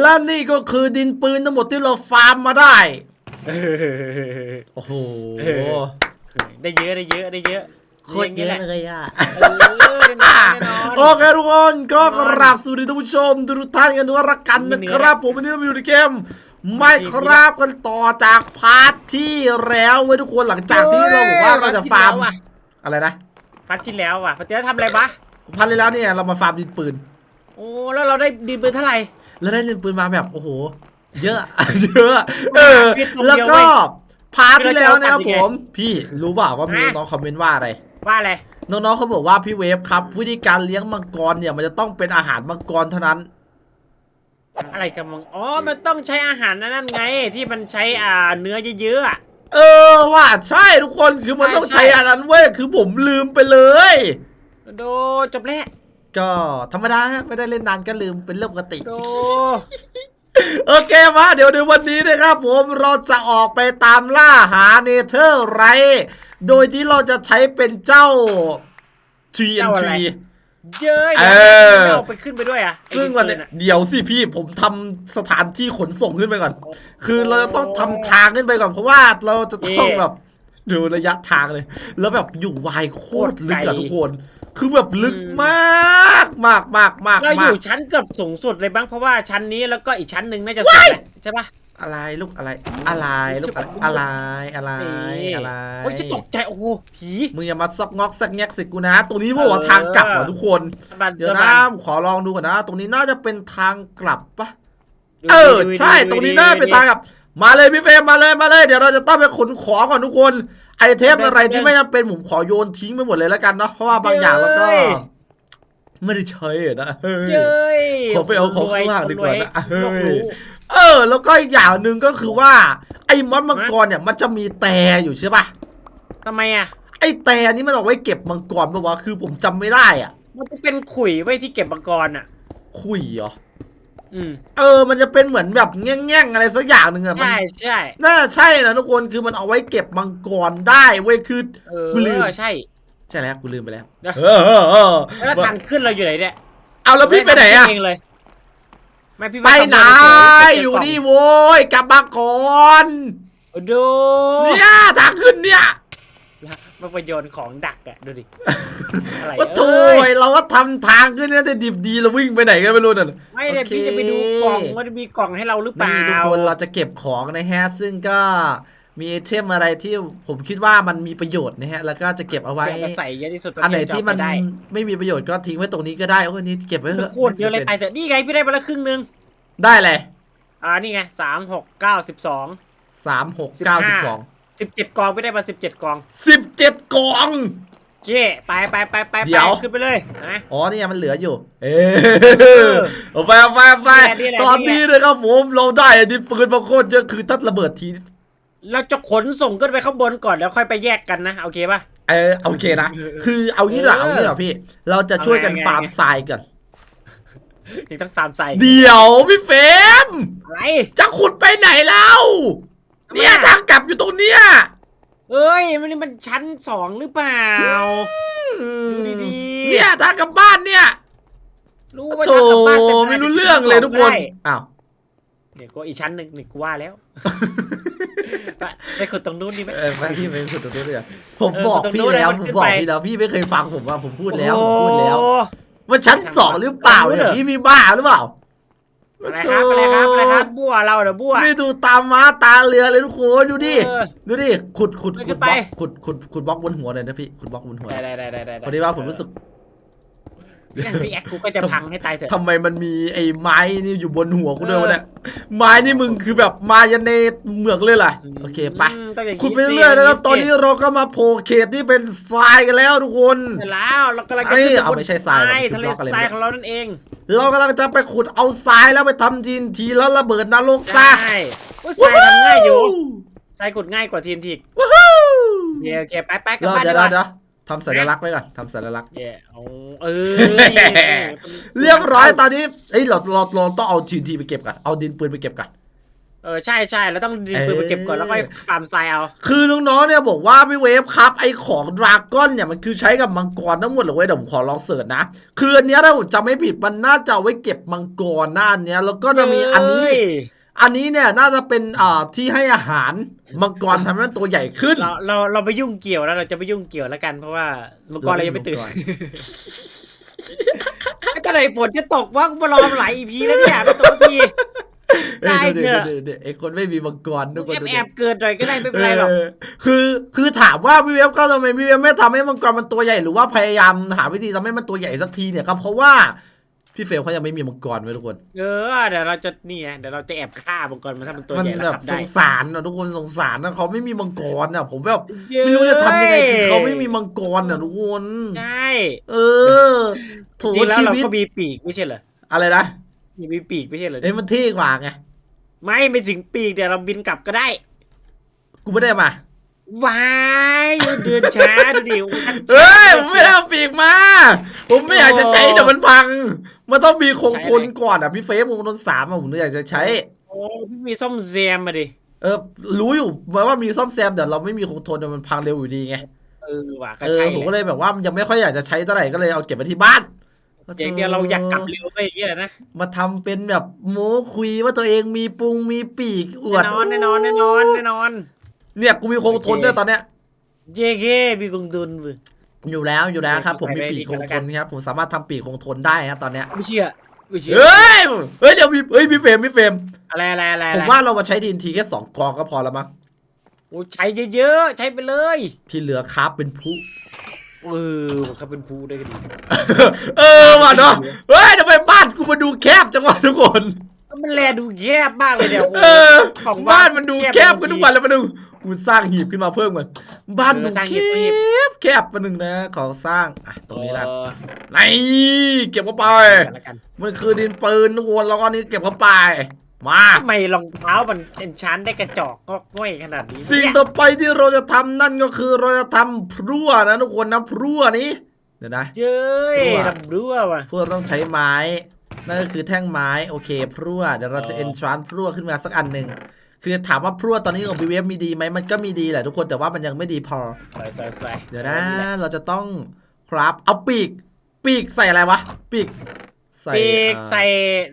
และนี่ก็คือดินปืนทั้งหมดที่เราฟาร์มมาได้ โอ้โห ได้เยอะได้เยอะได้เยอะโคตรเยอะเลยอะเออแน่นอนแน่นอนโอเคทุกคนก็กราบสวัสดีท่านผู้ชมทุกท่านกันด้วยละกันนะครับ ผมวันนี้เราอยู่ในเกมไม่ครับกันต่อจากพาร์ทที่แล้วไว้ยทุกคนหลังจากที่เราบอกว่าเราจะฟาร์มว่ะอะไรนะฟัดที่แล้วว่ะพัดที่แล้วทำอะไรวะพันที่แล้วเนี่ยเรามาฟาร์มดินปืน โอ้แล้วเราได้ดีปืนเท่าไหร่ แล้วได้ดินปืนมาแบบโอ้โห เยอะ เยอะเออคือตรงเดียวแล้วก็เว้ยพาร์ทที่แล้วนะครับคือเราจะเอากลับยังไงผม พี่รู้เปล่าว่ามีฮะน้องคอมเมนต์ว่าอะไรว่าอะไรน้องๆเขาบอกว่าพี่เวฟครับวิธีการเลี้ยงมังกรเนี่ยมันจะต้องเป็นอาหารมังกรเท่านั้น อะไรกันมังอ๋อมันต้องใช้อาหารนั่นไงที่มันใช้อ่าเนื้อเยอะๆอะเออว่าใช่ทุกคนคือมันใช่ต้องใช้ใช่อันนั้นเว้ยคือผมลืมไปเลย โดจบแล้ว ก็ธรรมดาฮะไม่ได้เล่นนานก็ลืมเป็นเรื่องปกติโดโอเคมาเดี๋ยวในวันนี้นะครับผมเราจะออกไปตามล่าหาเนเธอร์ไรโดยที่เราจะใช้เป็นเจ้า TNT เย้ยเอเดี๋ยวอไม่เอาไปขึ้นไปด้วยอะซึ่งไอ้วันปืเนี้ยอะเดี๋ยวสิพี่ผมทำสถานที่ขนส่งขึ้นไปก่อน คือเราจะต้องทำทางขึ้นไปก่อนเพราะว่าเราจะต้องแบบดูระยะทางเลย แล้วแบบอยู่วายโคตรลึกอะทุกคน คือแบบลึกมากมากมากมากเราอมากยู่ชั้นเกือบสูงสุดเลยบ้างเพราะว่าชั้นนี้แล้วก็อีกชั้นหนึ่งน่าจะสูงแหละใช่ปะอะไรลูกอะไร อะไรลูกอะไรอะไรอะไรอะไรโอ้ยจะตกใจโอ้โหผีมึงอย่ามาซับงอกซักแงกสิกูนะตรงนี้บอกว่าทางกลับเหรอทุกคนสะบันเดี๋ยวสะนะบันขอลองดูก่อนนะ ตรงนี้น่าจะเป็นทางกลับปะดูเออดูใช่ดูตรงนี้ดูน่าดูเป็นทางกลับ มาเลยพี่เฟรมมาเลยมาเลยเดี๋ยวเราจะต้องไปขนของก่อนทุกคนไอเทมอะไรที่ไม่จำเป็นผมขอโยนทิ้งไปหมดเลยแล้วกันเนาะเพราะว่าบางอย่างเราก็ไม่ได้ใช้อะนะเฮ้ยเจ้ยขอไปเอาของข้างล่างดีกว่านะรวยเฮ้ยรวยเออ แล้วก็อีกอย่างหนึ่งก็คือว่า ไอ้มอสมังกรเนี่ยมันจะมีแต่อยู่ใช่ปะทำไมอะไอ้แต่นี้มันเอาไว้เก็บมังกรปะวะคือผมจำไม่ได้อะ มันจะเป็นขุยไว้ที่เก็บมังกรอะคุยเหรอ อืมเออ มันจะเป็นเหมือนแบบแง่งๆอะไรสักอย่างหนึ่งอะมัน ใช่ใช่น่าใช่นะทุกคนคือมันเอาไว้เก็บมังกรได้เว้ยคือ เออกูลืมใช่ ใช่แล้วกูลืมไปแล้วเดี๋ยวเออเออเออแล้วทางขึ้นเราอยู่ไหนเนี่ยเอาแล้วพี่ไปไหนอะเองเลยไม่พี่ไปไหนอยู่นี่โว้ยกลับมาก่อนโอ้ดู เนี่ยทางขึ้นเนี่ย มันไปโยนของดักอะดูดิอะไรว่าโถเอ้ยยเราก็ทำทางขึ้นเนี่ยแต่ดิบดีเราวิ่งไปไหนกันไม่รู้น่ะไม่เดี๋ยวโอเคพี่จะไปดูกล่องว่าจะมีกล่องให้เราหรือเปล่านี่ทุกคนเราจะเก็บของนะฮะ ซึ่งก็มีไอเทมอะไรที่ผมคิดว่ามันมีประโยชน์นะฮะ แล้วก็จะเก็บเอาไว้เดี๋ยวมาใส่เยอะที่สุดอันไหนที่มันได้ไม่มีประโยชน์ก็ทิ้งไว้ตรงนี้ก็ได้โอ้ยนี่เก็บไว้เถอะโคตรเยอะเลยตายเถอะนี่ไงพี่ได้มาละครึ่งหนึงได้เลยอ่านี่ไงสามหกเก้าสิบสอง สามหกเก้าสิบสอง สิบเจ็ดกล่องไม่ได้มาสิบเจ็ดกล่องสิบเจ็ดกล่อง เจ๊ไปไปไปไปเดี๋ไปยว ขึ้นไปเลยนะ อ๋อนี่ยังมันเหลืออยู่เอออเอาไปเอาไปเอาไปนี่แหละนี่แหละ ตอนนี้นะครับผมเราได้อันนี้ปืนมาโคตรเยอะคือถ้าระเบิดที เราจะขนส่งขึ้นไปข้างบนก่อนแล้วค่อยไปแยกกันนะโอเคปะเออโอเคนะ คือเอางี้เหรอเออเอางี้เหรอพี่ เราจะช่วยกันเอาไง ฟาร์มไงทรายก่อนถึงต้องตามใส่เดี๋ยวพี่เฟรมอะไรจะขุดไปไหนแล้ว เนี่ยทางกลับอยู่ตรงเนี้ยเอ้ยมันนี่มันชั้นสองหรือเปล่า ดูดีๆ เนี่ยทางกลับบ้านเนี่ยรู้ว่าโธจะกลับบ้านแต่ไม่รู้เรื่องเลยทุกคนได้อ้าว เนี่ยก็อีกชั้นหนึ่งนี่กูว่าแล้วไปไปขุดตรงนู้นดีไหม เออไม่พี่ไม่ขุดตรงนู้นเลยอะผมเออบอกตรงพี่นู้นแล้วมันผมขึ้นบอกไป พี่แล้วพี่ไม่เคยฟังผมว่าผมพูดแล้วผมพูดแล้ว โอ้มันชั้นสองหรือเปล่าเนี่ยเหรอพี่มีบ้าหรือเปล่า อะไรครับอะไรครับอะไรครับบัวเราเดี๋ยวบัว นี่ดูตามม้าตาเรือเลยทุกคนดูดิเออดูดิขุดขุดไม่ขุขึ้ดนบไปล็อกขุดขุดขุดบล็อกบนหัวเลยนะพี่ขุดบล็อกบนหัวได้ได้ได้ได้ได้พอดีว่าผมรู้สึก เนี่ยพี่แอคกูก็จะพังให้ตายเถอะทำไมมันมีไอ้ไม้นี่อยู่บนหัวกูด้วยวะเนี่ยไม้นี่มึงคือแบบมายันในเหมืองเลยเหรอโอเคไปมต้องอย่างขุดไปเรื่อยๆนะครับตอนนี้เราก็มาโผล่เขตที่เป็นทรายกันแล้วทุกคนเสร็จแล้วเรากำลังจะเอ้ยขึ้นไปเอาบนไม่ใช่ทรายหรอกทะเลคือทบล็อกอะไรรายเนี่ยของเรานั่นเอง เรากำลังจะไปขุดเอาทรายแล้วไปทำจีนทีแล้วระเบิดนรกซะใช่โอ้ยทรายทำง่ายอยู่ทรายขุดง่ายกว่าทีนทีว้าวโอเคโอเคไปไปกลับเราบ้านเดี๋ดียวกเดี๋ยวว่าเดี๋ยว ทำสัญลักษณ์ไว้ก่อนทำสัญลักษณ์เย่เอาเออ เรียบร้อยตอนนี้เอ้ยเราเราเราต้องเอาทีนทีไปเก็บก่อนเอาดินปืนไปเก็บก่อน เออใช่ใช่แล้วต้องดินปืนมาเก็บก่อนแล้วก็ฟาร์มทรายเอา คือน้องๆเนี่ยบอกว่าพี่เวฟครับไอของดราก้อนเนี่ยมันคือใช้กับมังกรทั้งหมดเลยเว้ยเดี๋ยวผมขอลองเสิร์ชนะ คืออันเนี้ยถ้าผมจำไม่ผิดมันน่าจะเอาไว้เก็บมังกรหน้าอันเนี้ยแล้วก็จะมีอันนี้เฮ้ย อันนี้เนี่ยน่าจะเป็นอ่าที่ให้อาหารมังกรทำให้มันตัวใหญ่ขึ้น เราเราเราไปยุ่งเกี่ยวแล้วเราจะไปยุ่งเกี่ยวแล้วกัน เพราะว่ามังกรเรายังไม่ตื่นเราไม่มีมังกไอ้ตอนไหนฝนจะตกว่ากูมารอมาหลายอีพีแล้วเนี่ยไม่ตกสักที ได้เอ้ยเถอะ ดี๋ยวดี๋ยวเดี๋ยวไอคนไม่มีมังกรทุกคนแอบดูแอดิบเกินหน่อยก็ได้ไม่เป็นไรหรอก เออคือคือถามว่าพี่เวฟก็ทำไมพี่เวฟไม่ทำให้มังกรมันตัวใหญ่หรือว่าพยายามหาวิธีทำให้มันตัวใหญ่สักทีเนี่ยครับเพราะว่า พี่เฟลเขายังไม่มีมังกรไว้ทุกคนเออเดี๋ยวเราจะนี่ไงเดี๋ยวเราจะแอบฆ่ามังกรมันถ้ามันตัวมันใหญ่แบแล้วบขับสได้ งสารนะทุกคนสงสารนะเขาไม่มีมังกรนะผมแบบไม่รู้จะทำยังไงคือเขาไม่มีมังกรนะทุกคนใช่เออโถจริงแล้วชีเราวิตก็มีปีกไม่ใช่เหรออะไรนะมีปีกไม่ใช่เหรอเอ้ยมันเท่กว่าไงไม่ไม่ถึงปีกเดี๋ยวเราบินกลับก็ได้ กูไม่ได้มา วายเดินช้าดูดิโอ้ยท่านเฮ้ยผมไม่ได้เอาปีกมา ผมไม่อยากจะใช้เดี๋ยวมันพัง มันต้องมีคงทนก่อนอะพี่เฟซคงทนสามอะผมเลยอยากจะใช้โอ้พี่มีส้มแซมมาดิเออ รู้อยู่เหมือนว่ามีซ่อมแซมแต่เราไม่มีคงทนเดี๋ยวมันพังเร็วอยู่ดีไงเออว่ะก็เออใช่ผมก็แหละเลยแบบว่ามันยังไม่ค่อยอยากจะใช้เท่าไหร่ก็เลยเอาเก็บไว้ที่บ้านอย่างเดียวเราอยากกลับเร็วไปอย่างเงี้ยนะมาทำเป็นแบบโม้คุยว่าตัวเองมีปุงมีปีกอวแน่ดนอนแน่นอนแน่นอนแน่นอน เนี่ยกูมีคงทนด้วยตอนเนี้ยเจเกมีกงดุนเว้ย อยู่แล้วอยู่แล้วครับโอเคผมมีใส่ไว้ปีกดีคกว่างแล้วทกันนครับผมสามารถทำปีกคงทนได้ครับตอนเนี้ยไม่เชื่อไม่เชื่อเฮ้ยเฮ้ยเดี๋ยวมีเฮ้ยพี่เฟรมพี่เฟรมอะไรอะไรอะไรผมว่าเรามาใช้ดินทีแค่สองกองก็พอแล้วมั้งโอ้ใช้เยอะๆใช้ไปเลย ที่เหลือคราฟเป็นพลุเออเขาเป็นผู้ได้ก็ดีเออว่ะเนาะเฮ้ยทำไมบ้านกูมาดูแคบจังวะทุกคนมันแลดูแย่มากเลยเดี๋ยวเออของบ้านมันดูแคบกันทุกวันแล้วมาดู กูสร้างหีบขึ้นมาเพิ่มก่อนบ้านดูแคบแคบมาหนึ่งนะขอสร้างอะตรงนี้ละเออไหนเก็บเข้าไปกันแล้วกันมันคือดินปืนทุกคนแล้วก็นี่เก็บเข้าไป มาทำไมรองเท้ามันเป็นชั้นได้กระจอกก็ง่อยขนาดนี้สิ่งเนี่ยต่อไปที่เราจะทำนั่นก็คือเราจะทำพรั่วนะทุกคนนะพรั่วนี้เดี๋ยวนะ เย้ยรั่วทำรั่วว่ะพวกเราต้องใช้ไม้นั่นก็คือแท่งไม้โอเคพรั่วเดี๋ยวเราจะอ๋อเอนทรานพรั่วขึ้นมาสักอันหนึ่ง คือถามว่าพรั่วตอนนี้ของ BWF มีดีไหมมันก็มีดีแหละทุกคนแต่ว่ามันยังไม่ดีพอ สวยสวยสวยเดี๋ยวนะเราจะต้องครับเอาปีก ปีกใส่อะไรวะ ปีกปีกอ่าใส่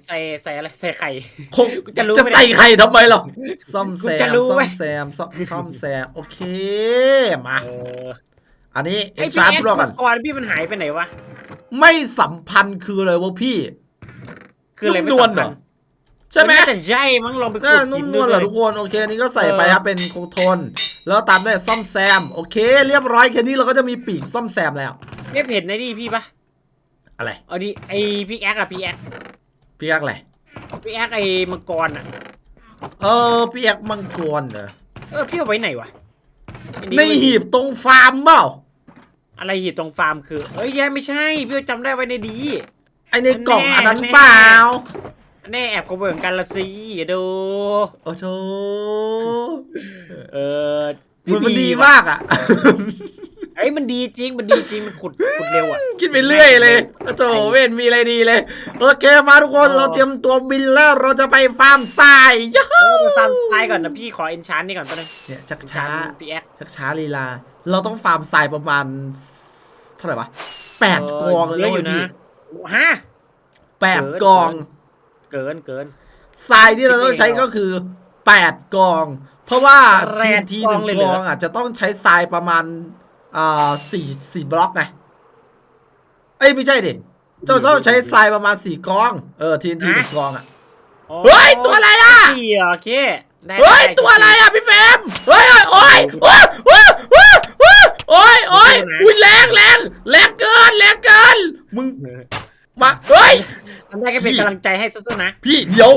ใส่ใส่อะไรใส่ไข่ คงกูจะรู้จะไหมใส่ใครทำไมหรอซ่อมแซกูมจะรู้ซ่อไหม มแซมซ่อมซ่อมแซมโอเคมา เอออันนี้เอ็ไอ้กซ์พี่ชาร์แอพดรั่วกันก่อนพี่มันหายไปไหนวะไม่สัมพันธ์คืออะไรวะพี่คืออะไรไม่นุ่มนวลสำเหรคัอญ ใช่ไหมนน่าจะใช่มั้งลองไปขุน่าดนุ่กิมนนดูวลเหรอเลยทุกคนโอเคอันนี้ก็ใส่เออไปครับเป็นคงทน แล้วตามด้วยซ่อมแซม โอเค เรียบร้อยแค่นี้เราก็จะมีปีกซ่อมแซมแล้ว ไม่เห็นในนี่พี่ปะอะไรเอาดิไอพี่แอคอะพี่แอคพี่แอ๊กอะไรพี่แอคไอมังกรอะเออพี่แอ๊กมังกรเหรอเออพี่เอาไว้ไหนวะอัในหีบตรงฟาร์มเปล่าอะไรหีบตรงฟาร์มคือเอ้ยแย่ไม่ใช่พี่จำได้ไว้ในดี ไอในกล่องแน่อันนั้นแน่เปล่า แน่แอบขโมยของกันละสิอย่าดู โอ้โหเออมันมันดีว่ะมากอะเอ้ยมันดีจริง มันดีจริง มันขุดขุดเร็วอะ คิดไปเรื่อยเลยโอ้โหเว้นมีอะไรดีเลย โอเคมาทุกคนเออเราเตรียมตัวบินแล้วเราจะไปฟาร์มทรายยะเออไปฟาร์มทรายก่อนนะพี่ขอเอนชานนี่ก่อนแป๊บนึงเนี่ยชักเอนช้าชานพี่แอคชักช้าลีลา เราต้องฟาร์มทรายประมาณเท่าไหร่วะแปดกองเลยเยอะอยู่พี่นะฮะแปดเกินกอง เกินเกินทรายที่เราต้องใช้ก็คือแปดกอง เพราะว่าแปทีดทีกหอนึ่งงเลยกเหรอองอะจะต้องใช้ทรายประมาณอ่าสี่สี่บล็อกไงเอ้ยไม่ใช่ดิเจ้าต้องใช้ทรายประมาณสี่กองเออทีทีหนึ่งกองอะอ๋อเฮ้ยตัวอะไรอะสี่เหรอโอเคได้เฮ้ยได้ตัวอะไรอะพี่เฟรมเฮ้ยโอ้ยโอ้ยโอ้ยโอ้ยโอ้ยโอ้ยโอ้ยอุ้ยแรงแรงแรงเกินแรงเกินมึง มาเฮ้ย ทำได้แค่เป็นกำลังใจให้สู้ๆนะ พี่เดี๋ยว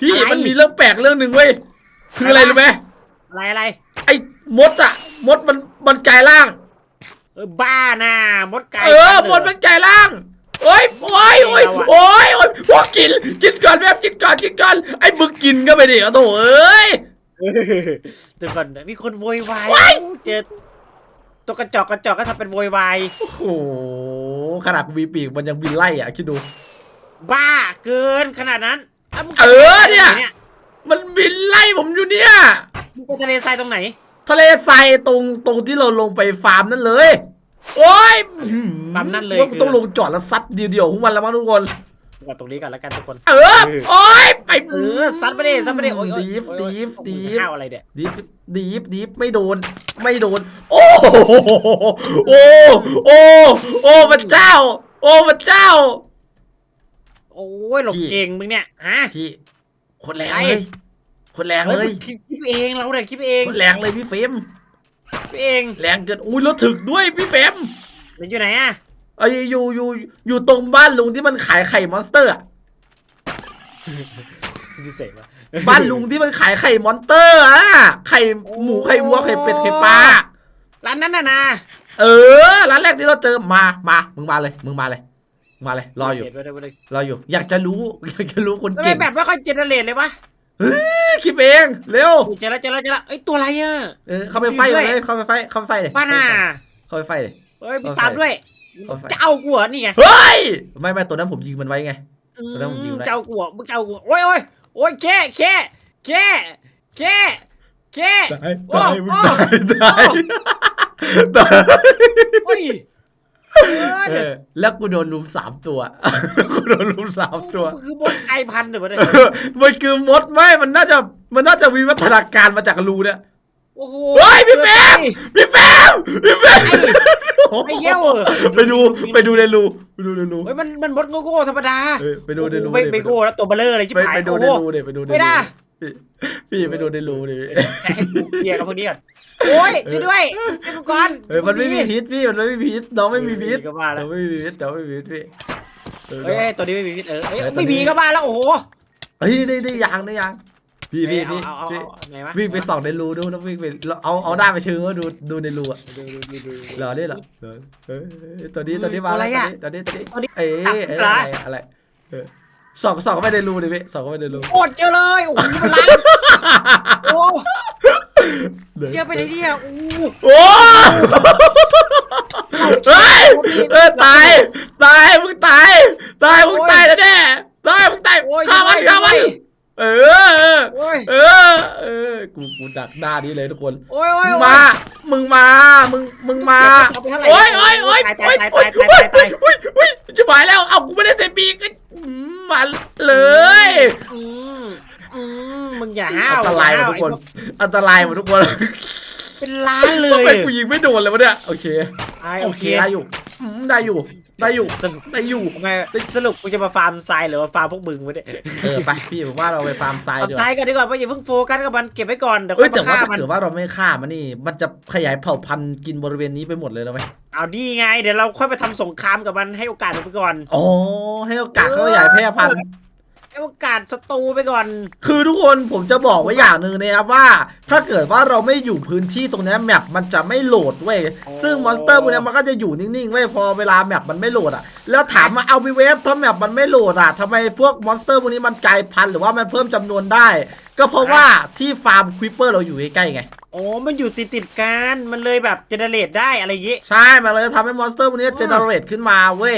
พี่อะไร มันมีเรื่องแปลกเรื่องหนึ่งเว้ยคืออะไรอะไรวะรู้ไหมอะไรอะไรไอ้มดอะมดมันมันกลายร่าง เออบ้าน่ะมดไก่เออมดมันกลายร่างโอ้ยโอ้ยโอ้ยโอ้ยโอ้ยพวกกินกินก่อนแม่กินก่อนกินก่อนไอ้มึงกินก็ไปดิโอ้โถเอ้ยเออเดี๋ยวก่อนนะมีคนโวยวายว้ายเจอตัวกระจอกกระจอกก็ทำเป็นโวยวายโอ้โห ขนาดกูมีปีกมันยังบินไล่อะคิดดู บ้าเกินขนาดนั้นแล้วมึงเออเนี่ยเนี่ย มันบินไล่ผมอยู่เนี่ย มึงไปทะเลทรายตรงไหน ทะเลทรายตรงตรงที่เราลงไปฟาร์มนั่นเลย โอ้ยฟาร์มนั่นเลยว่าคือ ต้องลงจอดแล้วซัดเดียวๆของมันแล้วมั้งทุกคน ก่อนตรงนี้ก่อนแล้วกันทุกคน เออโอ้ยไปเออซัดไปดิซัดไปดิโอ้ยโอ้ยดีฟโอ้ยดีฟโอ้ยดีฟข้าวอะไรเนี่ยดีฟดีฟดีฟไม่โดน ไม่โดน โอ้โหโอ้โอ้โอ้พระเจ้า โอ้พระเจ้า โอ้ยหลบพี่เก่งมึงเนี่ยฮะพี่คนแรงไอ้เลยคนแรงเลยฮ้คิดคิดเองเราเนี่ยคิดเองคนแรงเลยพี่เฟรมคิดเองแรงเกินอุ้ยรถถึกด้วยพี่เฟรมมันอยู่ไหนอะไอ้ยอยู่อยู่อยู่ตรงบ้านลุงที่มันขายไข่มอนสเตอร์อะมันจะเสกวะบ้านลุงที่มันขายไข่มอนสเตอร์อะไข่หมูไข่วัวไข่เป็ดไข่ปลาร้านนั้นน่ะนะเออร้านแรกที่เราเจอมามามึงมาเลย มึงมาเลยมึงมาเลยรออยู่เห็นไว้เลยไว้เลยรออยู่ อยากจะรู้อยากจะรู้คนทำไมเก่งแบบไม่ค่อยเจเนเรตเลยวะคิดเองเร็วอุ๊ยเจอแล้วเจอแล้วเจอแล้วเอ้ยตัวอะไรอะเออเข้าไปไฟเลยเข้าไปไฟเข้าไปไฟเลยบ้าน่ะเข้าไปไฟเลยเฮ้ยมีตามด้วย เอาไฟจะเอากูเหรอนี่ไงเฮ้ย ไม่ไม่ตัวนั้นผมยิงมันไว้ไง ตัวนั้นผมยิงอืมได้จะเอากูเหรอมึงจะเอากูเหรอโอ้ยโอ้ยโอ้ยแค่แค่แค่แค่แค่ ตายโอ้ตายมึงโอ้ตายตายตายโอ้ยเออเอเนี่ยอแล้วกูโดนลุมสามตัว กูโดนลุมสามตัว คือบดไกลพันธุ์เหรอวะเนี่ยมันคือมดไม่มันน่าจะมันน่าจะวิวัฒนาการมาจากรูเนี่ย โอ้โหเฮ้ยพี่แฟม พี่แฟมพี่แฟม ไอ้เหี้ยเออไปดูไปดูในรูไปดูในรูเฮ้ยมันมันบดโง่ๆธรรมดาเออไปดูในรูโอ้โหไม่ไม่โง่แล้วตัวเบลเลอร์เลยชิบไปหายไปดูโอ้ในโหรูเดี๋ยวไปดูในรูไม่ได้พี่พี่ไปดูในรูดิให้กูเคลียร์กับพวกนี้ก่อนโอ้ยช่วยด้วยไอ้มังกรเฮ้ยมันไม่มีพิษพี่มันไม่มีพิษน้องไม่มีพิษก็มาแล้วน้องไม่มีพิษน้องไม่มีพิษพี่เออเฮ้ยตัวนี้ไม่มีพิษเออเอ้ยเออตัวนี้ไม่มีก็มาแล้วโอ้โหเฮ้ยได้ได้ยางได้ยาง พี่พี่เอ้ยพี่เอาเอาพี่เอาเอาไหนวะวิ่งไปส่องในรูดูแล้ววิ่งไปเอาเอาด้านไปเชิงว่าดูดูในรูอะดูดูดูดู เหรอนี่เหรอเออเออตัวนี้ตัวนี้มาตัวอะไรแล้วอะตัวนี้ตัวนี้ตัวนี้เอ๊ะตับเอ๊ะปลาอะไรอะไรเออส่องส่องเข้าไปในรูดิพี่ส่องเข้าไปในรูโคตรเจอเลยโอ้โหมันล้างโอ้เจอไปไหนเนี่ยอู้โอ้เฮ้ยเออตายตายมึงตายตายมึงตายแน่ๆตายมึงตาย โอ้ย ฆ่ามัน ช่วย ฆ่ามัน ช่วย เออเออ โอ้ย เออเออกูกูดัก หน้านี้เลยทุกคนโอ้ยโอ้มึยงโอ้ย มา มึงมา มึง มึงมา เอาไปเท่าไหร่โอ้ยโอ้ยโอ้ยตายโอ้ยตายโอ้ยตายตายตายตาย โอ้ยโอ้ยจะหายแล้ว เอากูไม่ได้เซปีก็อืมมาเลย อืมอืมมึงอย่าห้าวอันตรายหมดทุกคน อันตรายหมดทุกคนเป็นล้านเลทำยไมกูยิงไม่โดนเลยวะเนี่ย โอเคไอ้โอโอเคเคได้อยู่อืมได้อยู่ ได้อยู่สรุปได้อยู่ทำไมสรุปกูจะมาฟาร์มทรายหรือว่าฟาร์มพวกมึงวะเนี่ยเออไปพี่ผมว่าเราไปฟาร์มทรายฟาร์มดีกทราว่ายกันดีกว่าเพราะอย่าเพิ่งโฟกัสกับมันเก็บไว้ก่อนเดี๋ยวเอ้ยค่แต่อยว่ามาฆ่าถ้ามันเกิดว่าเราไม่ฆ่ามันนี่มันจะขยายเผ่าพันธุ์กินบริเวณนี้ไปหมดเลยแล้วไหมเอานี่ไงเดี๋ยวเราค่อยไปทำสงครามกับมันให้โอกาสมันไปก่อน อ๋อให้โอกาสเขาขยายแพร่พันธุ์ให้ โอกาสศัตรูไปก่อน คือทุกคนผมจะบอกไว้อย่างหนึ่งนะครับว่า ถ้าเกิดว่าเราไม่อยู่พื้นที่ตรงเนี้ยแมปมันจะไม่โหลดเว้ยอ๋อซึ่งมอนสเตอร์พวกเนี้ยมันก็จะอยู่นิ่งๆเว้ยพอเวลาแมปมันไม่โหลดอะแล้วถามมาเอาไปเวฟถ้าแมปมันไม่โหลดอะทำไมพวกมอนสเตอร์พวกนี้มันกลายพันธุ์หรือว่ามันเพิ่มจำนวนได้ ก็เพราะว่าที่ฟาร์มควิปเปอร์เราอยู่ใกล้ๆไง โอ้มันอยู่ติดติดๆกันมันเลยแบบเจเนเรตได้อะไรอย่างงี้ ใช่มันเลยทำให้มอนสเตอร์พวกนี้เจเนเรตขึ้นมาเว้ย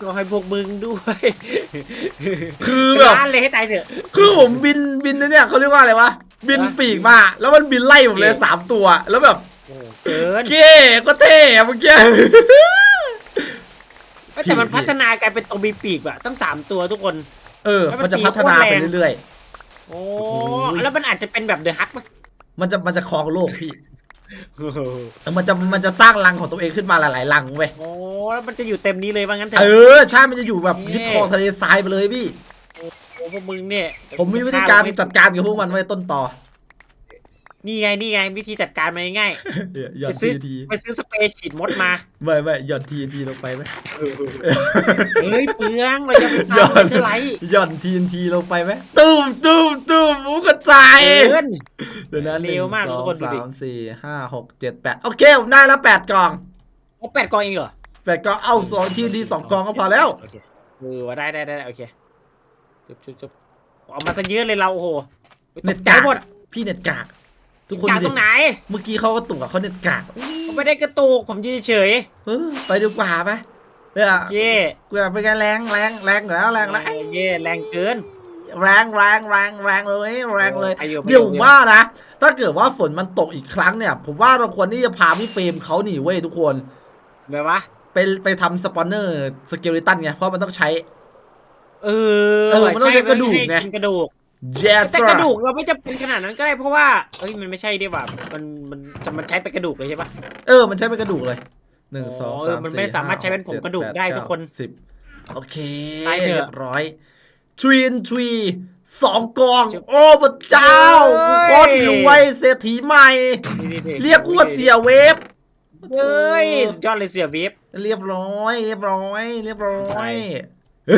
ก็ให้พวกมึงด้วยคือแบบ ร้านเลยให้ตายเถอะ คือผมบินบินเนี่ยเขาเรียกว่าอะไรวะ บินฮะปีกมา แล้วมันบินไล่ผมเลยสามตัว แล้วแบบโอ้เกินเก้ก็เท่อะเมื่อกี้เอ้ยแต่มันพี่พัฒนากลายเป็นตัวมีปีกแบบตั้งสามตัวทุกคน เออแล้วมันมันจะพัฒนาตีไปโคตรแรงเรื่อย โอ้โอ้ยแล้วมันอาจจะเป็นแบบเดอะฮักปะๆมันจะมันจะครองโลกพี่เออมันจะมันจะสร้างรังของตัวเองขึ้นมาหลายๆรังเว้ยโอ้แล้วมันจะอยู่เต็มนี้เลยว่างั้นเถเออะอใช่มันจะอยู่แบบยึดครองทะเลทรายไปเลยพี่โอ้พวกมึงเนี่ยผมมีวิธีการจัดการกับพวกมันไว้ต้นต่อ นี่ไงนี่ไงวิธีจัดการมันง่ายหย่อนไปซื้ทีอทีๆไปซื้อสเปรย์ฉีดมดมาไม่ไม่หย่อนทีทีลงไปไหมเฮ้ยเปลืองเราจะไปหย่อทำนเท่าไหร่หย่อนทีทีลงไปไหมตุ้มตุ้มตุ้มหมูกระจายเกินเดี๋ยวนะหเร็นึ่งวมากสอทุกงคนดูดิสามสี่ห้าหกเจ็ดแปดโอเคผมได้แล้วแปดกล่องโอ้แปดกองเองเหรอแปดกล่องเอาสองทีทีสองกล่องก็พอแล้วโอเคเออว่าได้ได้ได้โอเคจุบจุบจุบเอามาซะเยอะเลยเราโอ้โหเน็ตใจกากหมดพี่เน็ตกาก ทุกคนจากดูตดิรงไหน เมื่อกี้เขาก็ตุกอะเขาเน็ตกากผมไม่ได้กระตุกผมยืนเฉยเออไปดีกว่าไปเออเย่กูอยากไปกันแรงแรงแรงอยู่แล้วแรงแล้วเย่แรงเกินแรงแรงแรงแรงเลยแรงเลยไปอยู่ไปอยู่เดี๋ยวผมว่านะถ้าเกิดว่าฝนมันตกอีกครั้งเนี่ย ผมว่าเราควรที่จะพาพี่เฟรมเขาหนีเว้ยทุกคนแบบว่าไปไปทำสปอนเนอร์สเกลิตันไงเพราะมันต้องใช้ เออเออมันต้องใช้กระดูกไงให้นกระดูก yes แต่ sir กระดูกเราไม่จะเป็นขนาดนั้นก็ได้เพราะว่าเอ้ยมันไม่ใช่ดีกว่ามันมันจะมันใช้เป็นกระดูกเลยใช่ปะ เออ มันใช้เป็นกระดูกเลยหนึ่งอ๋อสองเอสาอมมันสี่ไม่สามารถใช้เป็นผงห้กระดูกจ็ได้แปทุกคนเาสิบโอเคได้เถอะเรียบร้อยทรีนทรีสองกอง โอ้พระเจ้าเฮ้ยโคตรรวยเศรษฐีใหม่นี่ๆๆเรียกว่าเสียเวฟเฮ้ยสุดยอดเลยเสียวิฟเรียบร้อย เรียบร้อย เรียบร้อไปย เ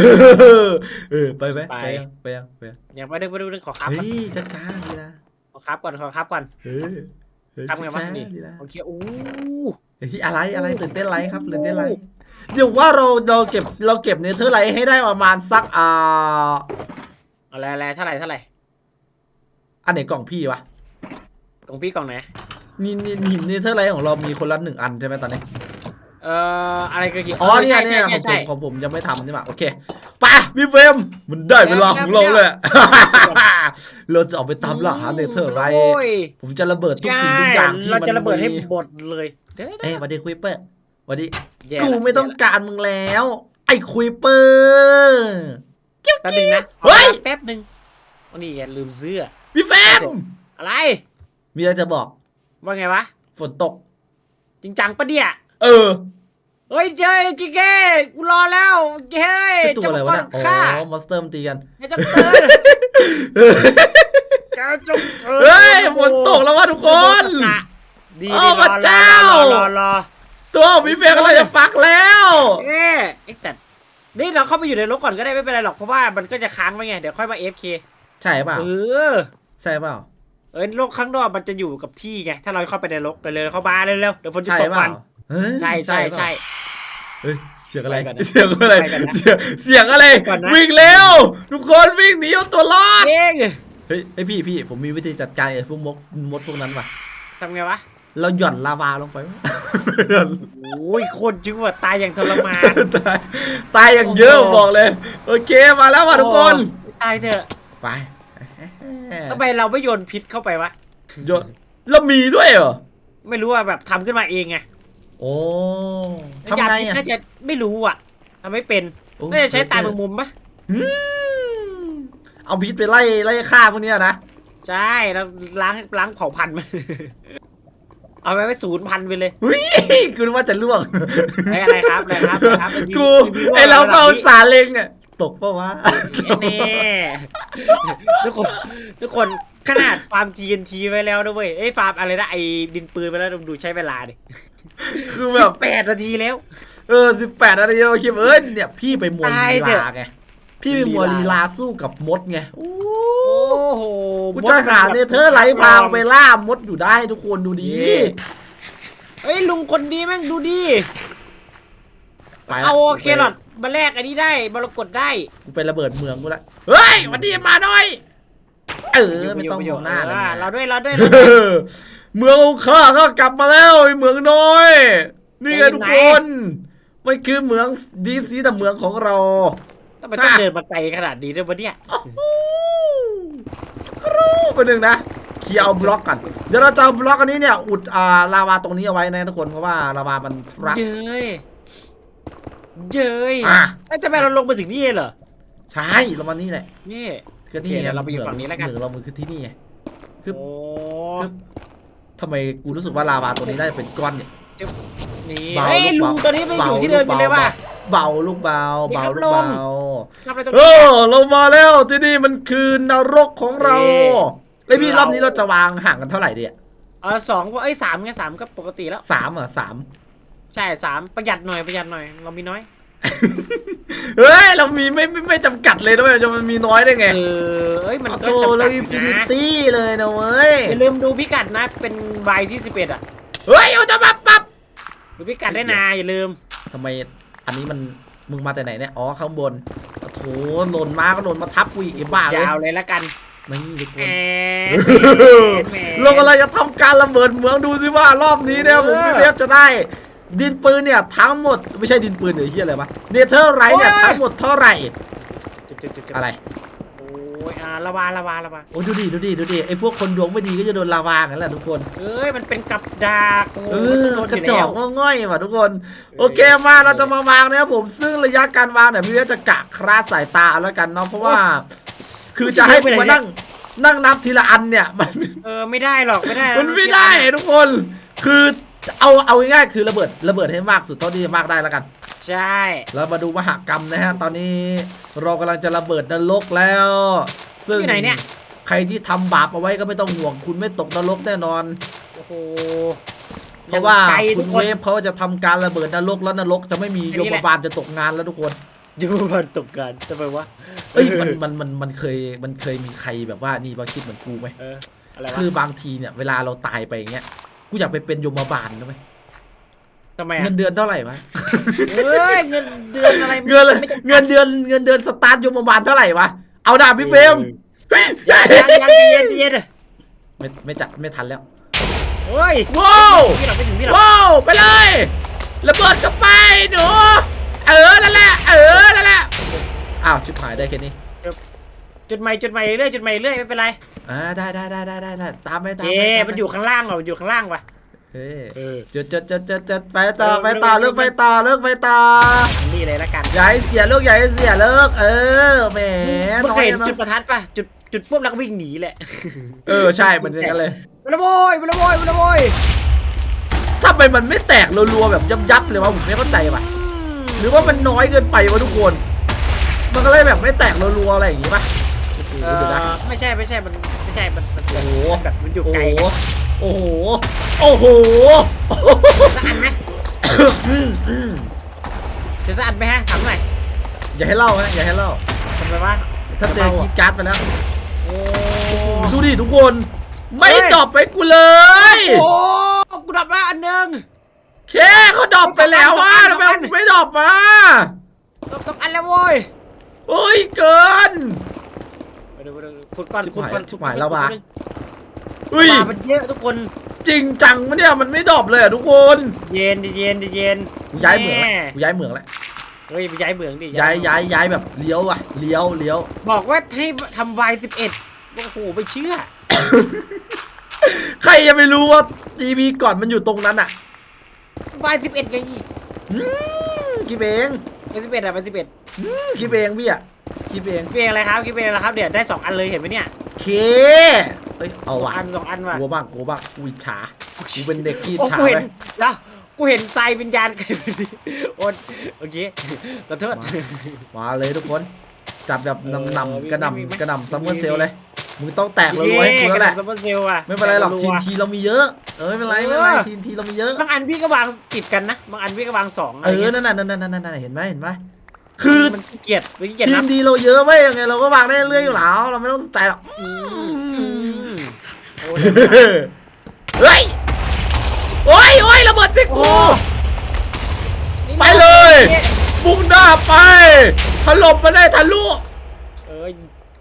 ออไปไหมไปไปยังไปยังไปยังอย่างไปดึงไปดึงไปดึงขอครับเฮ้ก่อนยช้าๆดีนะขอครับก่อนขอครับก่อนเออเฮ้ยทำไงวะช้าๆนี่ดีนะโอเคอู้เฮ้ยอะไรอะไรตื่นเต้นไรครับตื่นเต้นไรเดี๋ยวว่าเราเราเก็บเราเก็บเนเธอร์ไลท์ให้ได้ประมาณสักอ่าอะไรอะไรเท่าไหร่เท่าไหร่อันไหนกล่องพี่วะกล่องพี่กล่องไหนนี่นี่หินเนเธอร์ไลท์ของเรามีคนละหนึ่งอันใช่ไหมตอนนี้ เอ่ออะไรก็กี่อ๋อเนี่ยใช่เนี่ยใช่ของผใช่มของผมยังไม่ทำใช่ไหมโอเคไปพี่เฟรมมันได้เวลาของเราเลยเราจะออกไปตามล่าหาเนเธอร์ไลท์โอ้ยผมจะระเบิดทุกสิ่งทุกใช่อย่างที่เรามันจะระเบิดให้มีหมดเลยเดี๋ยวเอ้ยสวัสดีคุยเปอร์สวัสดีแย่กูละไม่ต้องแย่ละการมึงแล้ว ไอ้คุยเปอร์แป๊บนึงนะเฮ้ยแป๊บนึงโอ้นี่อย่าลืมเสื้อพี่เฟรมอะไร มีอะไรจะบอก ว่าไงวะฝนตก จริงจังปะเนี่ย เออ เฮ้ยเจ้ยกิเก้กูรอแล้วเฮ้ยเป็นตัวอะไรวะเนี่ยเจ้ามังกรฆ่าอ๋อมอนสเตอร์มันตีกัน ไอ้เจ้าเตือนเจ้าจงเตือนเฮ้ยฝนตกแล้ววะทุกคน ดีโอ้ดีพระเจ้า รอรอรอตัวของพี่เฟรมกำลังจะฟักแล้ว เอ๊ะไอ้แต่นี่เราเข้าไปอยู่ในรถก่อนก็ได้ไม่เป็นไรหรอกเพราะว่ามันก็จะค้างไว้ไงเดี๋ยวค่อยมา FK ใช่เปล่าเออ ใช่เปล่าเอ้ยโลกข้างนอกมันจะอยู่กับที่ไง ถ้าเราเข้าไปในรถเร็วๆเข้ามาเร็วๆเดี๋ยวฝนจะใช่ตกเปกัล่านเฮ้ย ใช่ใช่เปล่าใช่เฮ้ยเสียงอะไรไปก่อนนะเสียงอะไรไปก่อนนะเสียงเสียงอะไรไปก่อนนะวิ่งเร็ว ทุกคนวิ่งหนีเอาตัวรอดเองเฮ้ยไอยพี่พี่ผมมีวิธีจัดการไอ้พวกมดมดพวกนั้นว่ะทำไงวะ เราหย่อนลาวาลงไปหย่อนโอ้ยโคตรจึงว่าตายอย่างทรมาน ตายตายอย่างเยอะโอ้โหบอกเลย โอเคมาแล้วว่ะทุกคนโอ้ตายเถอะ ไปทำไมเราไม่โยนพิษเข้าไปวะหย่อนแล้วมีด้วยเหรอ ไม่รู้ว่าแบบทำขึ้นมาเองไง โอ้ ทำไงยาพิษอะน่าจะไม่รู้อะทำไม่เป็นโอ้ น่าจะใช้ตายแมงมุมปะอืมเอาพิษไปไล่ไล่ฆ่าพวกเนี้ยนะ ใช่แล้วล้างล้างเผ่าพันธุ์มัน เอาไปไว้ศูนย์พันธุ์ไปเลย เฮ้ยกูนึกว่าจะล่วงเฮ้ยอะไรครับอะไรครับอะไรครับกูรีวิวไอเราะเมาดับนี้สาเล็งอะตกปะวะแน่ทุกคนทุกคน ขนาดฟาร์ม TNT ไว้แล้วนะเว้ยเอ้ยฟาร์มอะไรนะไอ้ดินปืนไปแล้วดูใช้เวลาดิคือแบสิบบแปดนาทีแล้ว เออสิบแปดนาทีเราคิดเอ้ยเนี่ยพี่ไปมัวตายลีเถอะ ลาไงพี่ไปมัวลีลีลาลาสู้กับมดไงโอ้โอ้โหกูจะหาเนเธอร์ไลท์พาไปล่ามดอยู่ได้ทุกคนดูดีเฮ้ยลุงคนดีแม่งดูดีไปละเอาเครอทมาแลกอันนี้ได้มรกตได้กูไประเบิดเมืองกูละเฮ้ยวันดีมาหน่อย เออไม่ต้องมองหน้าเลยอ่านะเราด้วยเราด้วยเออเมืองของข้าก็กลับมาแล้วไอ้เมืองน้อย นี่ไงทุกคนมันคือเมืองดีซีแต่เมืองของเราทำไมต้องเดินมาไกลขนาดนี้ด้วยวะเนี่ยโอ้โหกรูไปหนึ่งนะเคลียร์เอาบล็อกกันเดี๋ยวเราจะเอาบล็อกอันนี้เนี่ยอุดอ่าลาวาตรงนี้เอาไว้นะทุกคนเพราะว่าลาวามันทรักเย้ยเย้ยอะเอ้ยทำไมเราลงมาถึงนี่เหรอใช่เรามานี่แหละนี่ ก็นี่โอเคไงเดี๋ยวเราไปอยู่ฝั่งนี้แล้วกัน เหมืองเรามันคือที่นี่ไงฮึบโอ้ฮึบทำไมกูรู้สึกว่าลาวาตัวนี้ได้เป็นก้อนเนี่ย นี่เบาเฮ้ยลูลุกงเบา ตัวนี้ไม่อยู่ที่เดิมอยู่เลยว่ะ เบาลูกเบานี่เบาครับลูกลงเบา ทำอะไรตรงเอนี้ อเรามาแล้วที่นี่มันคือนรกของเรานี่ ไอยพี่เรารอบนี้เราจะวางห่างกันเท่าไหร่ดีอะเออสองว่าเอ้ยสามไงสามก็ปกติแล้ว สามเหรอะสามใช่สามประหยัดหน่อยประหยัดหน่อย เรามีน้อย เฮ้ย เรามีไม่ไม่ไม่จำกัดเลยนะเว้ยจะมันมีน้อยได้ไงเออเอ้ย มันโชก็ว์จำเลกัดยออิยู่นฟินินะตี้เลยนะเว้ย อย่าลืมดูพิกัดนะ เป็นใบที่สิบเอ็ดอะ เฮ้ยเอาจะปั๊บปั๊บดูพิกัดได้นะอย่าลืม ทำไมอันนี้มันมึงมาแต่ไหนเนี่ย อ๋อข้างบนโถหล่นมาก็หล่นมาทับกูอีกไอ้บ้าเลย ยาวเลยละกันนี่ทุกคแหมนเรากำลังจะทำการระเบิดเมืองดูสิว่ารอบนี้เนี่ยผมพี่เวฟจะได้ ดินปืนเนี่ยทั้งหมดไม่ใช่ดินปืนเดี๋ยวเฮียอะไรวะเนเธอร์ไรเนี่ยทั้งหมดเท่าไหร่อะไรโอ้ยอ่าละวาละวาละวาโอ้ดูดิดูดิดูดิไอ้พวกคนดวงไม่ดีก็จะโดนลาวางั้นแหละทุกคนเอ้ยมันเป็นกับดักโอ้โหเอมันอโดนกอระยู่จอแล้กวง่อยๆว่ะทุกคน โอเคมาเราจะมาวางนะครับผมซึ่งระยะการวางเนี่ยพี่ว่าจะกะคลาสสายตาเอาแล้วกันเนาะเพราะว่า คือจะให้ผมมานั่งนั่งนับทีละอันเนี่ยมันเออไม่ได้หรอกไม่ได้มันไม่ได้ทุกคนคือ เอาเอาง่ายๆคือระเบิดระเบิดให้มากสุดเท่าที่จะมากได้แล้วกัน ใช่เรามาดูมหากรรมนะฮะ ตอนนี้เรากำลังจะระเบิดนรกแล้ว ซึ่งอยู่ไหนเนี่ย ใครที่ทำบาปเอาไว้ก็ไม่ต้องห่วง คุณไม่ตกนรกแน่นอน โอ้โหเพราะว่ายังไกลคุทุณกเวฟเขาจะทำการระเบิดนรกแล้วนรกจะไม่มีอันโยนี้แหมละบาลจะตกงานแล้วทุกคนดูมันตกกันทำไมวะเอ้ยมันมันมันมันเคยมันเคยมีใครแบบว่านี่มาคิดเหมือนกูไหมเอออะไรวะคือบางทีเนี่ยเวลาเราตายไปอย่างเงี้ย กูอยากไปเป็นโยมบาลนะไหมทำไมเงิอะนเดือนเท่าไหร่วะเฮ้ยเงินเดือนอะไรเงินเลยไม่ได้เงินเดือนเงินเดือนสตาร์ทโยมบาลเท่าไหร่วะเอาดาบพี่เฟรมยังยังยังเย็นเย็นไม่ไม่จัดไม่ทันแล้วเฮ้ยว้าว พี่หรอกไม่ถึงพี่หรอกว้าวไปเลยระเบิดก็ไปหนูเออนั่นแหละเออนั่นแหละอ้าวชิบหายได้แค่นี้จุดใหม่จุดใหม่เรื่อยจุดใหม่เรื่อยไม่เป็นไร อ่าได้ได้ได้ได้ได้ได้ตามไปตามเอ๊ไปะตามไปมันอยู่ข้างล่างเหรอมันอยู่ข้างล่างวะเฮ้ยเออจดจดจดจดจดไปต่อเออไปต่อเร็เลิวกๆไปต่อเลิกไปต่อนี่เลยละกันอย่าให้เสียลูกอย่าให้เสียเลิกเออแหมมึงน้อเคยยเห็นนะจุดประทัดป่ะจุดจุดปุ๊บแล้วก็วิ่งหนีแหละเออใช่เหมือนกันเลยมาละโว้ยมาละโว้ยมาละโว้ยทำไมมันไม่แตกรัวๆแบบยับๆเลยวะผมไม่เข้าใจว่ะหรือว่ามันน้อยเกินไปวะทุกคน มันก็เลยแบบไม่แตกรัวๆอะไรอย่างงี้ป่ะโอ้โห เออเดี๋ยวนะไม่ใช่ไม่ใช่มันไม่ใช่มันมันโอ้โห แบบมันอยู่โอ้ไกลโหโอ้โห โอ้โห สักอันไหมอืมอืมจะสักอันไหมฮะถามหน่อยอย่าให้เล่าฮะอย่าให้เล่า ทำไมวะถ้าเจอกรีดการ์ดไปแล้ว โอ้ดูดิทุกคน ไม่เฮ้ยดรอปไปกูเลย โอ้กูดับละอันหนึ่ง เคเขาดรอปไปแล้วว่าสอทำงไมอันมึงไม่ดรอปมาดับสองอันแล้วโว้ย โอ้ยเกินไป ดูไปดูขุดก่อนชิบขุดหายก่อนชิบหายแล้วว่ะขุดเฮ้ยปลามันเยอะทุกคน จริงจังมะเนี่ยมันไม่ดรอปเลยอะทุกคนเย็นดิเย็นดิเย็นกูย้ายเหมืองแล้วแกูย้ายเหมืองแล้วเฮ้ยไปย้ายเหมืองดิย้ายย้ายย้ายแบบเลี้ยวว่ะเลี้ยวเลี้ยวบอกว่าให้ทำวายสิบเอ็ดโอ้โหไม่เชื่อ ใครจะไปรู้ว่าทีวีก่อนมันอยู่ตรงนั้นอะวายสิบเอ็ดไงอีกอืมคิดเองวายสิบเอ็ดอะวายสิบเอ็ดอืมคิดเองพี่อะ คิดเองคิดเองอะไรครับคิดเองอะไรครับเดี๋ยวได้สองอันเลยเห็นไหมเนี่ยเคเอ้ยเอาสองว่ะอันสองอันว่ะกูบ้างกูบ้างกูอิจฉากูเป็นเด็กขี้อิจโอ้ฉากูเห็ไหนมแล้วกูเห็นทรายวิญญาณใครโอนโอเคขอโทษ มาเลยทุกคน จัดแบบเออนำมีนำกระมีไหม นำกระหนำซัมเมอมีร์เซลมีเลยมึงต้องแตกรัวๆให้กูแล้วแหละซัมเมอร์เซลอะไม่เป็นไรหรอกแต่ทีนทีเรามีเยอะเออไม่เป็นไรไม่เป็นไรเออ ทีนทีเรามีเยอะ บางอันพี่ก็วางติดกันนะ บางอันพี่ก็วางสองะเอไรองี้ยนั่นน่ะนั่นน่ะนั่นน่ะนั่นน่ะเห็นไหมเห็นไหม คือมันขี้เกียจมันขี้เกียจทีนัมบดีเราเยอะไว้ยังไงเราก็วางได้เรื่อยอยู่แล้ว เราไม่ต้องสนใจหรอกอืมโอ้ยเฮ้ยโอ้ยโอ้ยระเบิดสิโอ้กูนี่ไปเลย มุ่งหน้าไปถล่มมาได้ทะลุเออ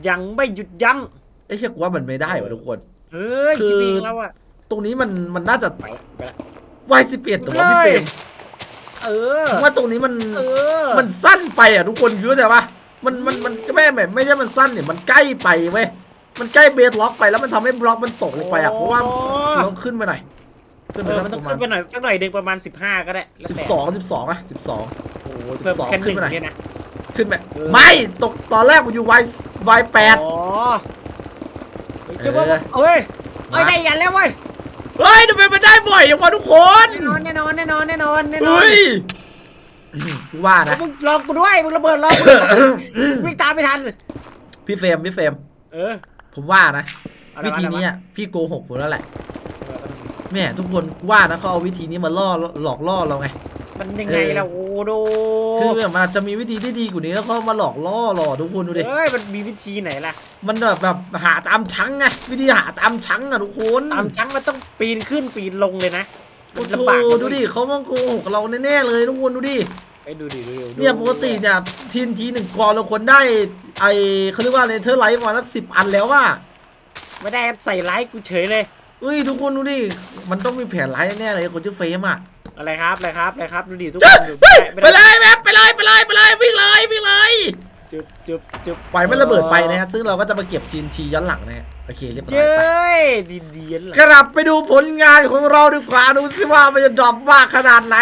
ยังไม่หยุดยั้งไอ้เชี่ยกูว่ามันไม่ได้วะทุกคนเฮ้ยคือ คิดเองแล้วอะตรงนี้มันมันน่าจะไปละไปละ วายสิบเอ็ดแต่ว่าพี่เฟรม เออผมว่าตรงนี้มันเออมันสั้นไปอะทุกคนคือแต่ว่ามันมันมันไม่ไม่ไม่ใช่มันสั้นเนี่ยมันใกล้ไปเว้ยมันใกล้เบสล็อกไปแล้วมันทำให้บล็อกมันตกลงไปอะเพราะว่าโลองขึ้นไปหน่อยขึ้นเอไปอสักมันต้องประมาขึ้ณนไปหน่อยสักหน่อยหนึ่งประมาณ 15 ก็ได้แล้วสิบแต่สองสิบสองอะสิบสองโอ้โหเพิ่ม12แค่หขึ้นนึ่งไปหน่อยเนี่ยนะขึ้นไปเออไม่ตกตอนแรกมันอยู่วายวายแปดอ๋อเฮ้ยเจ้าว่าเออเฮ้ยมาเฮ้ยได้ยันแล้วเว้ย เฮ้ยทำไมมันได้บ่อยอย่างวะทุกคนแน่นอนแน่นอนแน่นอนแน่นอนแน่นอนเฮ้ยกูว่าแล้วนะ มึงลองกูด้วยมึงระเบิดลองกูวิ่งตามไม่ทัน พี่เฟรมพี่เฟรมเออ ผมว่านะ อะไรวิวะธีนี้อะพี่โกหกผมแล้วแหละแม่ทุกคนกูว่านะเขาเอาวิธีนี้มาล่อหลอกล่อเราไง มันยังไงล่ะโอ้โด คือแบบมันอาจจะมีวิธีที่ดีกว่านี้แล้วเขามาหลอกล่อหลอกทุกคนดูดิ เอ้ยมันมีวิธีไหนล่ะ มันแบบแบบหาตามชังไงวิธีหาตามชังอะทุกคนตามช้างมันต้องปีนขึ้นปีนลงเลยนะโอ้โหลำบากนะดูดิเขามาโกหกเราแน่ๆเลยทุกคนดูดิไปดูดิดูดิดูเนี่ยปกติเนี่ยทีนทีหนึ่งกรเราควรได้ไอเขาเรียกว่าเลเทอร์ไลท์ประมาณสักสิบอันแล้วว่าไม่ได้ใส่ไลค์กูเฉยเลยเอ้ยทุกคนดูดิมันต้องมีแผนร้ายแน่ๆเลยคนชื่อเฟรมอะ อะไรครับอะไรครับอะไรครับดูดิทุกคเฮ้ยนดูเฮ้ยไม่ไปได้เลยแมปไปเลยไปเลยไปเลยวิ่งเลยวิ่งเลยจุบจุบจุบปล่อยมันระเบิดไปนะฮะซึ่งเราก็จะมาเก็บ TNT ย้อนหลังนะฮะโอเคเรียบร้อยเจ้ไป ยดีดีนเหรอกลับไปดูผลงานของเราดีกว่าดูสิว่ามันจะดรอปมากขนาดไหน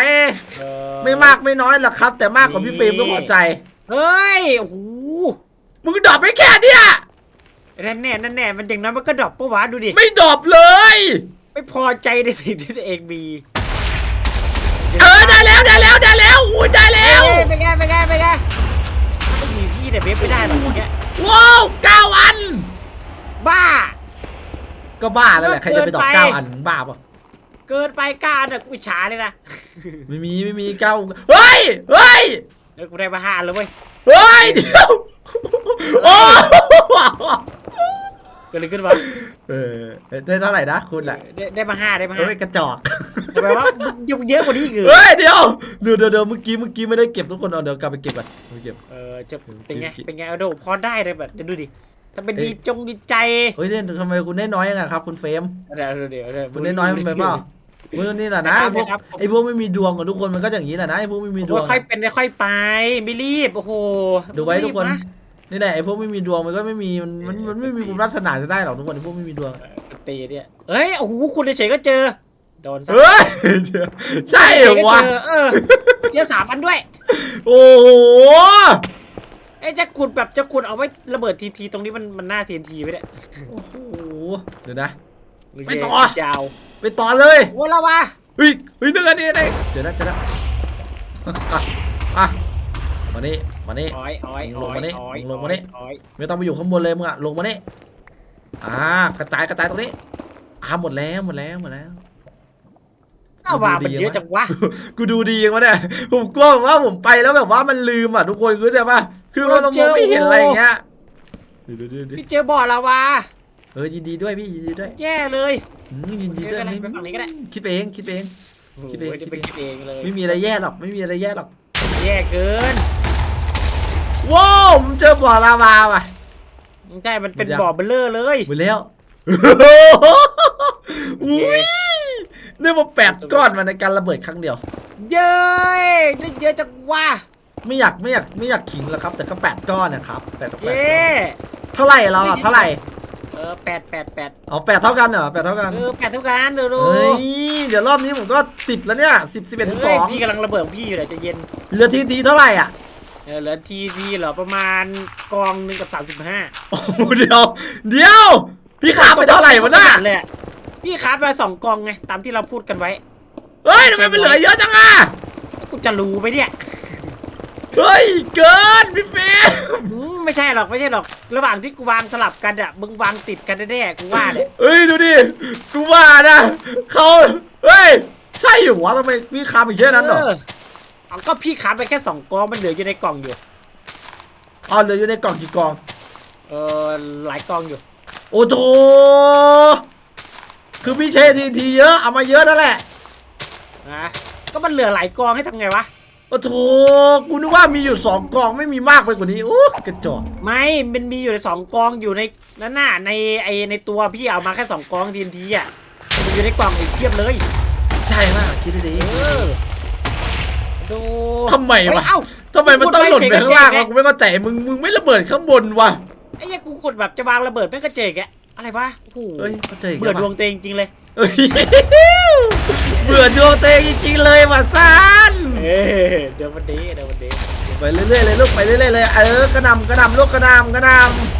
เออ ไม่มากไม่น้อยหรอกครับ แต่มากกว่าพี่เฟรมก็พอใจ เฮ้ยโอ้โหมึงดรอปไม่แค่เนี้ยนั่นแน่นั่นแน่มันอย่างน้อยมันก็ดรอปปะวะดูดิ ไม่ดรอปเลย ไม่พอใจในสิ่งที่ตัวเองมี เออได้แล้วได้แล้วได้แล้วอุ้ยได้แล้วเอ้ยไม่แก้ไม่แก้ไม่แก้ไม่มีพี่แต่เว็บไม่ได้หรอกอย่างเงี้ยว้าวเก้าอัน บ้า ก็บ้าแล้วแหละใครจะไปดรอปเกินไปเก้าอันบ้าปะเกินไปกล้าเนี่ยกูอิจฉาเลยนะไม่มีไม่มีเก้าเฮ้ยเฮ้ยเดี๋ยวกูได้มาห้าแล้วเว้ยเฮ้ยเดี๋ยวโอ้ เกิดอะไรขึ้นวะเออได้เท่าไหร่นะคุณล่ะได้ได้มาห้าได้มาห้าเฮ้ยกระจอกทำไมวะมึงเยอะเยอะกว่านี้อีกเหรอเฮ้ยเดี๋ยวเดี๋ยวเดี๋ยวเดี๋ยวเมื่อกี้เมื่อกี้ไม่ได้เก็บทุกคนเอาเดี๋ยวกลับไปเก็บก่อนไปเก็บเออจะเป็นไงเป็นไงเอาดูพอได้เลยแบบเดี๋ยวดูดิถ้าเป็นเอ้ดียจงดีใจเฮ้ยเนี่ยทำไมคุณได้น้อยยังไงครับ คุณเฟรมเดี๋ยวเดี๋ยวเดี๋ยวคุณได้น้อยมันไปเปล่าเฮ้ยนี่แหละนะไอ้พวกไอ้พวกไม่มีดวงกับทุกคนมันก็อย่างนี้แหละนะไอ้พวกไม่มีดวงค่อยเป็นค่อยไปไม่รีบโอ้โหดูไว้ทุกคนรีบะ นี่แหละไอ้พวกไม่มีดวงมันก็ไม่มีมันมันมันไม่มีบุญวาสนาจะได้หรอกทุกคนไอ้พวกไม่มีดวงตีเนี่ยเฮ้ยโอ้โหคุณเฉยๆก็เจอโดนซะเฮ้ยใช่เหรอวะเจอเออเจอสามอันด้วยโอ้โหไอ้จะขุดแบบจะขุดเอาไว้ระเบิดทีทีตรงนี้มันมันหน้าทีนทีไปเนี่ยโอ้โหเดี๋ยวนะโเคไปต่อยาวไปต่อเลยโอ้ละวะเฮ้ยเฮ้ยนึกอันนี้ได้เจอแล้วเจอแล้วอะอะมานี่ มานี่ อ้อยอ้อยลงมานี่อ้อยลงมานี่ อ้อยไม่ต้องไปอยู่ข้างบนเลยมึงอะลงมานี่อ่ากระจายกระจายตรงนี้อ่าหมดแล้วหมดแล้วหมดแล้ว อ้าวว่ามันเยอะจังวะ กูดูดียังวะเนี่ยผมกลัวแบบว่าผมไปแล้วแบบว่ามันลืมอะทุกคนเข้าใจป่ะคือมันมองไม่เห็นอะไรอย่างเงี้ยเดี๋ยวเดี๋ยวเดี๋ยวเดี๋ยวพี่เจอบ่อละวะเออยินดีด้วยพี่ยินดีด้วยแย่เลย อืมยินดีด้วยไม่เป็นไรไปฝั่งนี้ก็ได้ คิดเองคิดเอง คิดเองโอ้ยคิดเองไปคิดเองเลย ไม่มีอะไรแย่หรอกไม่มีอะไรแย่หรอก แย่เกิน ว้าวผมเจอบ่อลาวาว่ะ ใช่มันเป็นหมดยังบ่อเบลเลอร์เลยหมดแล้วอุ้ยนี่มาแปดก้อนมาในการระเบิดครั้งเดียว เย้ยได้เยอะจังวะไม่อยากไม่อยากไม่อยากขิงแล้วครับ แต่ก็แปดก้อนนะครับแปดกับแปดเย้เท่าไหร่เราอะเท่าไหร่เออแปดแปดแปดเอาแปดเท่ากันเหรอแปดเท่ากันเออแปดเท่ากันดูดูเฮ้ยเดี๋ยวรอบนี้ผมก็สิบแล้วเนี่ยสิบสิบเอ็ดสิบสองเฮ้ยพี่กำลังระเบิดของพี่อยู่เดี๋ยวจะเย็นเหลือทีทีเท่าไหร่อะ เออเหลือทีดีเหรอประมาณกองหนึ่งกับสามสิบห้าโอ้โหเดี๋ยว เดี๋ยว พี่ขาไปเท่าไหร่วะน่ะเลยอะพี่ค้าไปสองกองไงตามที่เราพูดกันไว้ เฮ้ยทำไมมันเหลือเยอะจังอะกูจะรู้ไหมเนี่ย เฮ้ย เกินพี่เฟรมอืมไม่ใช่หรอกไม่ใช่หรอก ระหว่างที่กูวางสลับกันอะมึงวางติดกันแน่ๆกูว่าเนี่ยเฮ้ยดูดิกูว่านะเขาเฮ้ยใช่เหรอวะทำไมพี่คาอีกแค่นั้นเหรอ เออเอาก็พี่ค้าไปแค่สองกองมันเหลืออยู่ในกล่องอยู่ อ๋อเหลืออยู่ในกล่องกี่กล่อง เออหลายกองอยู่ โอ้โถคือพี่เชทีทีเยอะ เอามาเยอะนั่นแหละ นะก็มันเหลือหลายกองให้ทำไงวะ โอ้โถกูนึกว่ามีอยู่สองกล่องไม่มีมากไปกว่านี้โอ้กระจอกไม่มันมีอยู่ในสองกองอยู่ในนั่นน่ะในไอในตัวพี่เอามาแค่สองกองทีนทีอะมันอยู่ในกล่องอีกเพียบเลย ใช่มากคิดดีเออ ดูๆทำไมเฮ้ยวะเอ้า ทำไมมันต้องหล่นไปข้างล่างพูวะดกูไว้เฉยๆไม่เข้าใจมึงมึงไม่ระเบิดข้างบนวะไอ้เหี้ยกูขุดแบบจะวางระเบิดแม่งกระเจกอะอะไรวะโอ้โหเฮ้ยเข้าใจอีกเบื่อแล้ดวงตัวเองจริงๆเลยเฮ้ยเบื่อดวงตัวเองจริงๆเลยว่ะซันเอ้ยเดี๋ยววันนี้เดี๋ยววันนี้ไปเรื่อยๆเลยลูกไปเรื่อยๆเลยเออกระหนำกระหนำลูกกระหนำกระหน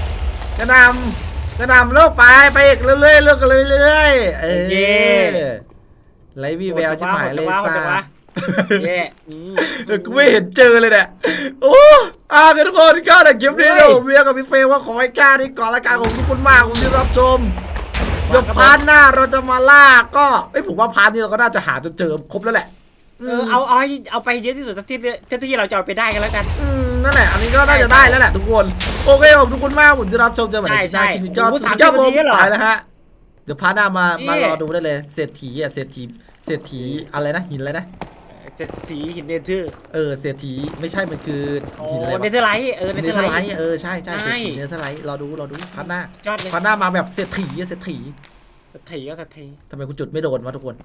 ำกระหนำกระหนำลูกไปไปอีกเรื่อยๆลูกกันเรื่อยๆเออไรวีแววชิบหายเลยโหดจังวะโหดจังวะซ่า เย่อืมเออกูไม่เห็นเจอเลยเนี่ยโอ้อากันทุกคนก็แต่เกมนี้เฮ้เนี่ยยผมเวียกับพี่เฟย์ว่าขอให้กล้านี่ก่อนละกันของทุกคนมากผมที่รับชมเดี๋ยวพาร์ทหน้าเราจะมาล่าก็เอ้ยผมว่าพาร์ทนี้เราก็น่าจะหาจนเจอครบแล้วแหละเออเอาเอาให้เอาไปเยอะที่สุดเท่าที่เท่าที่เราจะเอาไปได้กันแล้วกัน อืมนั่นแหละ อันนี้ก็น่าจะได้แล้วแหละทุกคน โอเคผมทุกคนมากผมจะรับชมเจอกันใหม่ในใช่คลิปหน้าคลิปนี้ใช่ก็โอ้สุด30ยอดผมนาทีแล้วเหรอ ตายแล้วฮะ เดี๋ยวพาร์ทหน้ามานี่มารอดูได้เลย เศรษฐีอะเศรษฐีเศรษฐีอะไรนะหินอะไรนะ จะสีหินเนเธอร์เออเศรษฐีไม่ใช่มันคือโอ้หินอะไรเนวะเธอร์ไลท์เออเนเนเธอเธอร์ร์ไลไลท์ท์ เออใช่ใช่ใช่เศรษฐีเนเธอร์ไลท์รอดูรอดูพาร์ทหน้ายอดเลยพาร์ทหน้ามาแบบเศรษฐีอะเศรษฐีสักทีก็สักทีทำไมกูจุดไม่โดนวะทุกคน